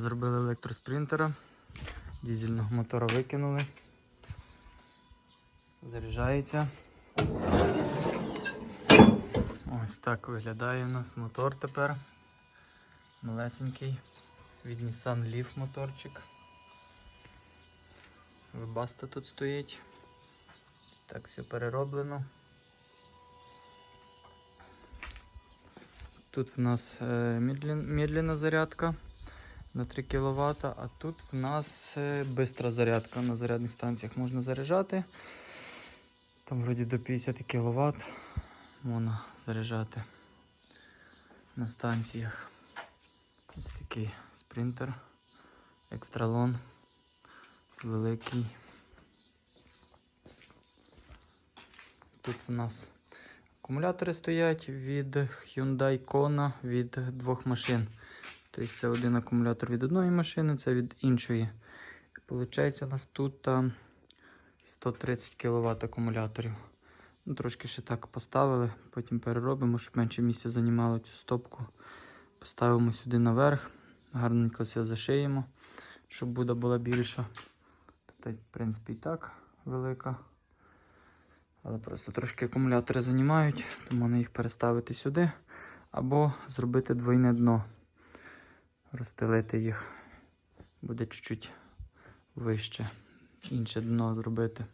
Зробили електроспринтера, дізельного мотора викинули. Заряджається. Ось так виглядає у нас мотор тепер. Малесенький. Від Nissan Leaf моторчик. Вебаста тут стоїть. Так все перероблено. Тут в нас е, медленна зарядка на 3 кВт, а тут в нас е, бистра зарядка на зарядних станціях можна заряджати. Там вроді до 50 кВт можна заряджати на станціях. Ось такий спринтер, екстралон, великий. Тут в нас акумулятори стоять від Hyundai Kona від двох машин. Тобто це один акумулятор від одної машини, це від іншої. Получається, у нас тут 130 кВт акумуляторів. Ну, трошки ще так поставили, потім переробимо, щоб менше місця займало цю стопку. Поставимо сюди наверх, гарненько все зашиємо, щоб буда була більша. Тут, в принципі, і так велика. Але просто трошки акумулятори займають, тому можна їх переставити сюди. Або зробити двойне дно. Розстелити їх. Буде чуть-чуть вище. Інше дно зробити.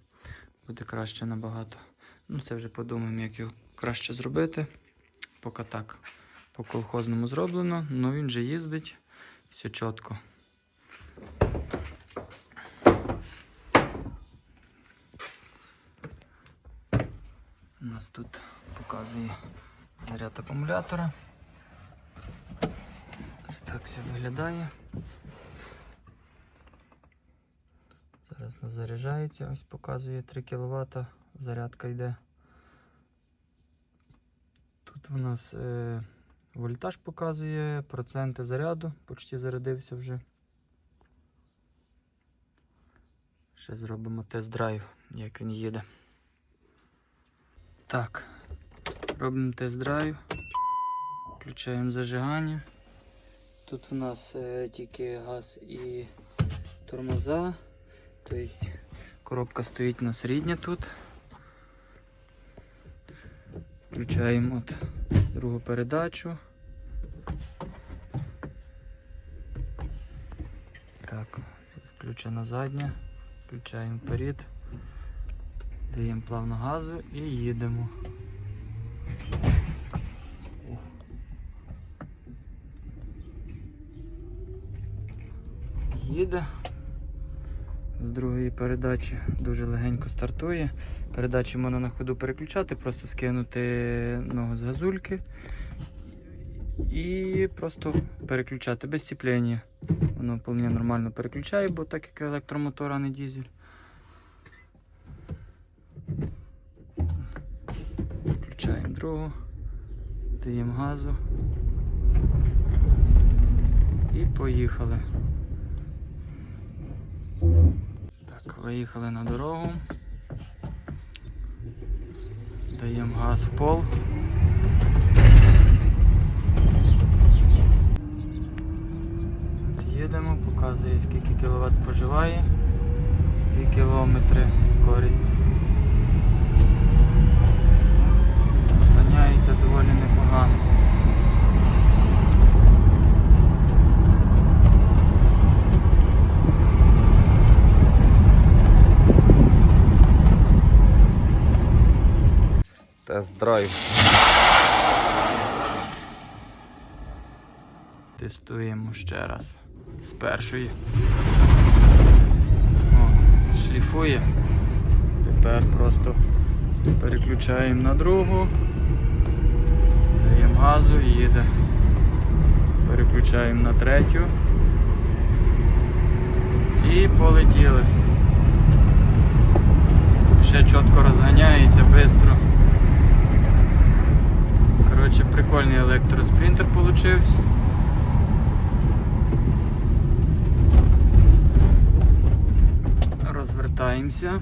Буде краще набагато. Ну, це вже подумаємо, як його краще зробити. Поки так. По колхозному зроблено, ну він же їздить. Все чітко. У нас тут показує заряд акумулятора. Ось так все виглядає. Зараз нас заряджається, ось показує 3 кВт, зарядка йде. Тут в нас е, вольтаж показує, проценти заряду, почти зарядився вже. Ще зробимо тест-драйв, як він їде. Так, робимо тест-драйв, включаємо зажигання. Тут у нас е, тільки газ і тормоза. Тобто коробка стоїть у нас рідня тут. Включаємо от другу передачу. Так, включена задня, включаємо вперед, даємо плавно газу і їдемо. Їде. З другої передачі дуже легенько стартує. Передачі можна на ходу переключати, просто скинути ногу з газульки і просто переключати без ціплення. Воно вполне нормально переключає, бо так як електромотор, а не дізель. Включаємо другу, даємо газу і поїхали. Так, виїхали на дорогу. Даємо газ в пол. Їдемо, показує скільки кіловат споживає. 2 кілометри скорість. Зганяється доволі непогано. Тест-драйв. Тестуємо ще раз. З першої. О, шліфує. Тепер просто переключаємо на другу. Даємо газу і їде. Переключаємо на третю. І полетіли. Ще чітко розганяється, швидко. Коротше, прикольний електроспринтер получився. Розвертаємося.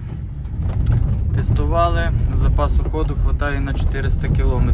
Тестували, запасу ходу вистачає на 400 км.